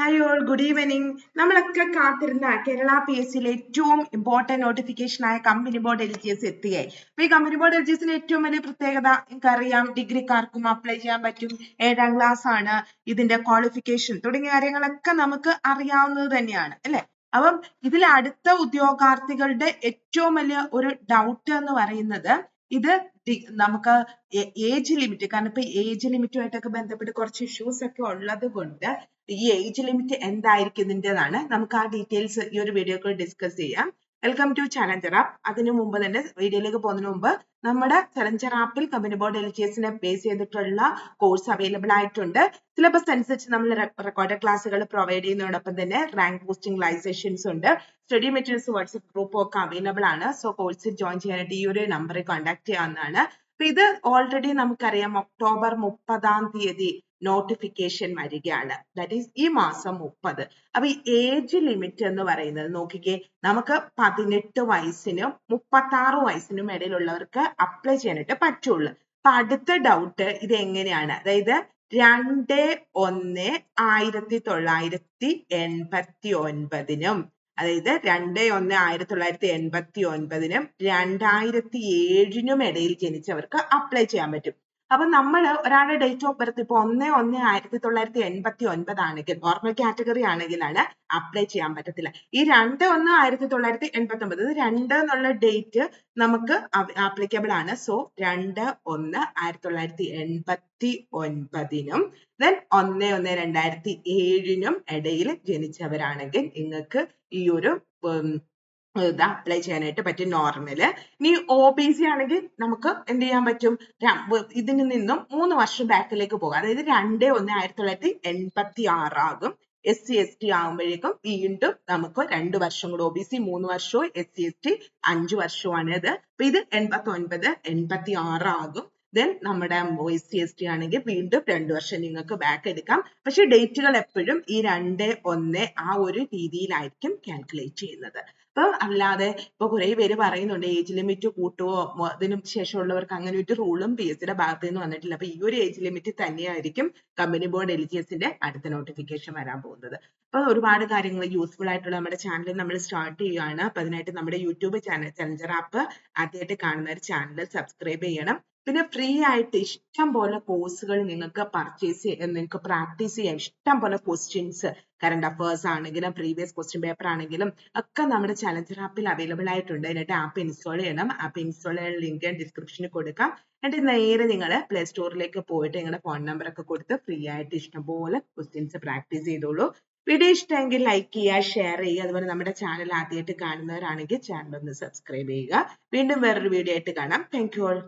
Hi all good evening നമ്മളൊക്കെ കാത്തിരുന്ന Kerala P S സിയിലെ ഏറ്റവും ഇമ്പോർട്ടന്റ് നോട്ടിഫിക്കേഷൻ ആയ company board L G S എത്തുകയായി അപ്പൊ ഈ കമ്പനി ബോർഡ് എൽ ജി എസിന്റെ ഏറ്റവും വലിയ പ്രത്യേകത എനിക്കറിയാം ഡിഗ്രിക്കാർക്കും അപ്ലൈ ചെയ്യാൻ പറ്റും ഏഴാം ക്ലാസ് ആണ് ഇതിന്റെ ക്വാളിഫിക്കേഷൻ തുടങ്ങിയ കാര്യങ്ങളൊക്കെ നമുക്ക് അറിയാവുന്നത് തന്നെയാണ് അല്ലെ? അപ്പം ഇതിൽ അടുത്ത ഉദ്യോഗാർത്ഥികളുടെ ഏറ്റവും വലിയ ഒരു ഡൗട്ട് എന്ന് പറയുന്നത് ഇത് നമുക്ക് ഏജ് ലിമിറ്റ് കാരണം ഇപ്പൊ ഏജ് ലിമിറ്റുമായിട്ടൊക്കെ ബന്ധപ്പെട്ട് കുറച്ച് ഇഷ്യൂസ് ഒക്കെ ഉള്ളത് കൊണ്ട് ഈ ഏജ് ലിമിറ്റ് എന്തായിരിക്കും ഇതിന്റെതാണ് നമുക്ക് ആ ഡീറ്റെയിൽസ് ഈ ഒരു വീഡിയോ ഡിസ്കസ് ചെയ്യാം. വെൽക്കം ടു ചലഞ്ചർ ആപ്പ് അതിനു മുമ്പ് തന്നെ വീഡിയോയിലേക്ക് പോകുന്നതിന് മുമ്പ് നമ്മുടെ ചലഞ്ചർ ആപ്പിൽ കമ്പനി ബോർഡ് എൽ ജി എസിനെ ബേസ് ചെയ്തിട്ടുള്ള കോഴ്സ് അവൈലബിൾ ആയിട്ടുണ്ട്. സിലബസ് അനുസരിച്ച് നമ്മൾ റെക്കോർഡഡ് ക്ലാസ്സുകൾ പ്രൊവൈഡ് ചെയ്യുന്നതോടൊപ്പം തന്നെ റാങ്ക് പോസ്റ്റിംഗ് ലൈസേഷൻസ് ഉണ്ട്. സ്റ്റഡി മെറ്റീരിയൽസ് വാട്സ്ആപ്പ് ഗ്രൂപ്പ് ഒക്കെ അവൈലബിൾ ആണ്. സോ കോഴ്സ് ജോയിൻ ചെയ്യാനായിട്ട് ഈ ഒരു നമ്പറിൽ കോൺടാക്ട് ചെയ്യാവുന്നതാണ്. അപ്പൊ ഇത് ഓൾറെഡി നമുക്കറിയാം ഒക്ടോബർ മുപ്പതാം തീയതി നോട്ടിഫിക്കേഷൻ വരികയാണ്. ദാറ്റ് ഈസ് ഈ മാസം മുപ്പത്. അപ്പൊ ഈ ഏജ് ലിമിറ്റ് എന്ന് പറയുന്നത് നോക്കിക്കേ നമുക്ക് പതിനെട്ട് വയസ്സിനും മുപ്പത്തി ആറ് വയസ്സിനും ഇടയിലുള്ളവർക്ക് അപ്ലൈ ചെയ്യാനായിട്ട് പറ്റുള്ളൂ. അപ്പൊ അടുത്ത ഡൗട്ട് ഇത് എങ്ങനെയാണ് അതായത് രണ്ട് ഒന്ന് ആയിരത്തി തൊള്ളായിരത്തി എൺപത്തി ഒൻപതിനും അതായത് രണ്ട് ഒന്ന് ആയിരത്തി തൊള്ളായിരത്തി എൺപത്തി ഒൻപതിനും രണ്ടായിരത്തി ഏഴിനും ഇടയിൽ ജനിച്ചവർക്ക് അപ്ലൈ ചെയ്യാൻ പറ്റും. അപ്പൊ നമ്മൾ ഒരാളുടെ ഡേറ്റ് ഓഫ് ബർത്ത് ഇപ്പൊ ഒന്ന് ഒന്ന് ആയിരത്തി തൊള്ളായിരത്തി എൺപത്തി ഒൻപത് ആണെങ്കിൽ നോർമൽ കാറ്റഗറി ആണെങ്കിലാണ് അപ്ലൈ ചെയ്യാൻ പറ്റത്തില്ല. ഈ രണ്ട് ഒന്ന് ആയിരത്തി തൊള്ളായിരത്തി എൺപത്തി ഒമ്പത് രണ്ട് എന്നുള്ള ഡേറ്റ് നമുക്ക് ആപ്ലിക്കബിൾ ആണ്. സോ രണ്ട് ഒന്ന് ആയിരത്തി തൊള്ളായിരത്തി എൺപത്തി ഒൻപതിനും ദെൻ ഒന്ന് ഒന്ന് രണ്ടായിരത്തി ഏഴിനും ഇടയിൽ ജനിച്ചവരാണെങ്കിൽ നിങ്ങൾക്ക് ഈ ഒരു ഇത് അപ്ലൈ ചെയ്യാനായിട്ട് പറ്റും നോർമൽ ഇനി ഒ ബി സി ആണെങ്കിൽ നമുക്ക് എന്ത് ചെയ്യാൻ പറ്റും? ഇതിൽ നിന്നും മൂന്ന് വർഷം ബാക്കിലേക്ക് പോകാം. അതായത് രണ്ട് ഒന്ന് ആയിരത്തി തൊള്ളായിരത്തി എൺപത്തി ആറാകും എസ് സി എസ് ടി ആകുമ്പോഴേക്കും വീണ്ടും നമുക്ക് രണ്ട് വർഷം കൂടെ ഒ ബി സി മൂന്ന് വർഷവും എസ് സി എസ് ടി അഞ്ച് വർഷവുമാണ് ഇത്. അപ്പൊ ഇത് എൺപത്തി ഒൻപത് എൺപത്തി ആറാകും ദെൻ നമ്മുടെ എസ് സി എസ് ടി ആണെങ്കിൽ വീണ്ടും രണ്ട് വർഷം നിങ്ങൾക്ക് ബാക്ക് എടുക്കാം. പക്ഷെ ഡേറ്റുകൾ എപ്പോഴും ഈ രണ്ട് ഒന്ന് ആ ഒരു രീതിയിലായിരിക്കും കാൽക്കുലേറ്റ് ചെയ്യുന്നത്. അപ്പൊ അല്ലാതെ ഇപ്പൊ കുറെ പേര് പറയുന്നുണ്ട് ഏജ് ലിമിറ്റ് കൂട്ടുവോ? അതിനു ശേഷമുള്ളവർക്ക് അങ്ങനെ ഒരു റൂളും പി എസ് സിയുടെ ഭാഗത്ത് നിന്ന് വന്നിട്ടില്ല. അപ്പൊ ഈ ഒരു ഏജ് ലിമിറ്റ് തന്നെയായിരിക്കും കമ്പനി ബോർഡ് എസിന്റെ അടുത്ത നോട്ടിഫിക്കേഷൻ വരാൻ പോകുന്നത്. അപ്പൊ ഒരുപാട് കാര്യങ്ങൾ യൂസ്ഫുൾ ആയിട്ടുള്ള നമ്മുടെ ചാനൽ നമ്മൾ സ്റ്റാർട്ട് ചെയ്യുകയാണ്. അപ്പൊ അതിനായിട്ട് നമ്മുടെ യൂട്യൂബ് ചാനൽ ചലഞ്ചർ ആപ്പ് ആദ്യമായിട്ട് കാണുന്ന ഒരു ചാനൽ സബ്സ്ക്രൈബ് ചെയ്യണം. പിന്നെ ഫ്രീ ആയിട്ട് ഇഷ്ടം പോലെ കോഴ്സുകൾ നിങ്ങൾക്ക് പർച്ചേസ് നിങ്ങൾക്ക് പ്രാക്ടീസ് ചെയ്യാം. ഇഷ്ടം പോലെ ക്വസ്റ്റ്യൻസ് കറണ്ട് അഫയേഴ്സ് ആണെങ്കിലും പ്രീവിയസ് ക്വസ്റ്റ്യൻ പേപ്പർ ആണെങ്കിലും ഒക്കെ നമ്മുടെ ചലഞ്ചർ ആപ്പിൽ അവൈലബിൾ ആയിട്ടുണ്ട്. എന്നിട്ട് ആപ്പ് ഇൻസ്റ്റാൾ ചെയ്യണം. ആപ്പ് ഇൻസ്റ്റാൾ ചെയ്യാൻ ലിങ്ക് ഡിസ്ക്രിപ്ഷനിൽ കൊടുക്കാം. എന്നിട്ട് നേരെ നിങ്ങൾ പ്ലേ സ്റ്റോറിലേക്ക് പോയിട്ട് നിങ്ങളുടെ ഫോൺ നമ്പർ ഒക്കെ കൊടുത്ത് ഫ്രീ ആയിട്ട് ഇഷ്ടം പോലെ ക്വസ്റ്റ്യൻസ് പ്രാക്ടീസ് ചെയ്തോളൂ. വീഡിയോ ഇഷ്ടമെങ്കിൽ ലൈക്ക് ചെയ്യുക ഷെയർ ചെയ്യുക അതുപോലെ നമ്മുടെ ചാനൽ ആദ്യമായിട്ട് കാണുന്നവരാണെങ്കിൽ ചാനൽ ഒന്ന് സബ്സ്ക്രൈബ് ചെയ്യുക. വീണ്ടും വേറൊരു വീഡിയോ ആയിട്ട് കാണാം. Thank you all